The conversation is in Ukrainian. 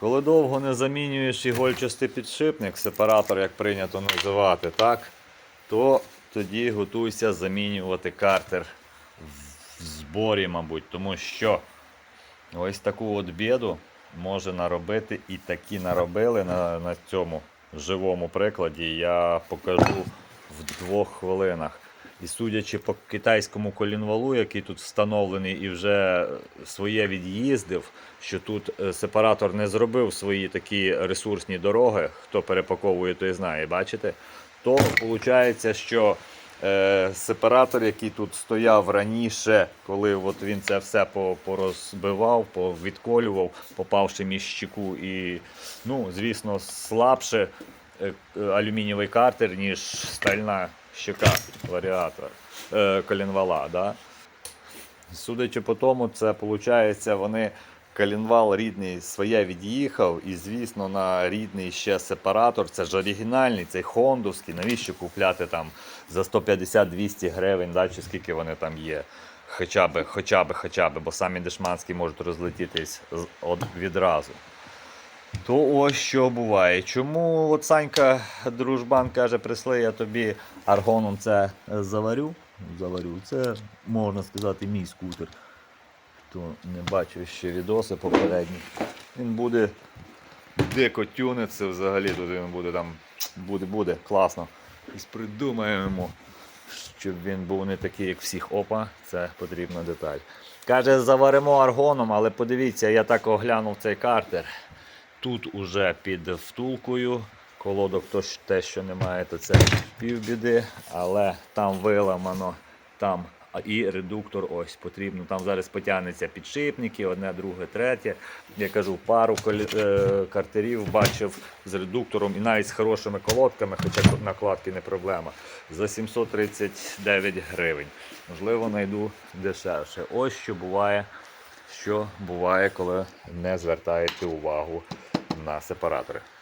Коли довго не замінюєш ігольчастий підшипник, сепаратор, як прийнято називати, так, то тоді готуйся замінювати картер в зборі, мабуть, тому що ось таку от біду може наробити і такі наробили на, на цьому живому прикладі. Я покажу в двох хвилинах. І судячи по китайському колінвалу, який тут встановлений і вже своє від'їздив, що тут е, сепаратор не зробив свої такі ресурсні дороги, хто перепаковує, той знає, бачите? То виходить, що е, сепаратор, який тут стояв раніше, коли от він це все порозбивав, повідколював, попавши між щеку і, ну, звісно, слабше е, е, алюмінієвий картер, ніж стальна щека варіатора е, колінвала. Да? Судячи по тому, це виходить, вони колінвал рідний своє від'їхав, і, звісно, на рідний ще сепаратор. Це ж оригінальний, цей хондовський. Навіщо купляти там за 150-200 гривень, да, чи скільки вони там є. Хоча би, хоча би, хоча би, бо самі дешманські можуть розлетітись відразу. То ось що буває. Чому от Санька дружбан каже, прийшли, я тобі аргоном це заварю. Заварю. Це можна сказати мій скутер. Хто не бачив ще відоси попередні. Він буде дико тюниться взагалі. Тут він буде там. Буде, буде, класно. І придумаємо, щоб він був не такий, як всіх. Опа, це потрібна деталь. Каже, заваримо аргоном, але подивіться, я так оглянув цей картер. Тут уже під втулкою. Колодок то те, що немає, то це півбіди, але там виламано, там і редуктор ось потрібно. Там зараз потягнеться підшипники, одне, друге, третє. Я кажу, пару е, картерів бачив з редуктором і навіть з хорошими колодками, хоча накладки не проблема. За 739 гривень. Можливо, знайду дешевше. Ось що буває що буває, коли не звертаєте увагу на сепаратори.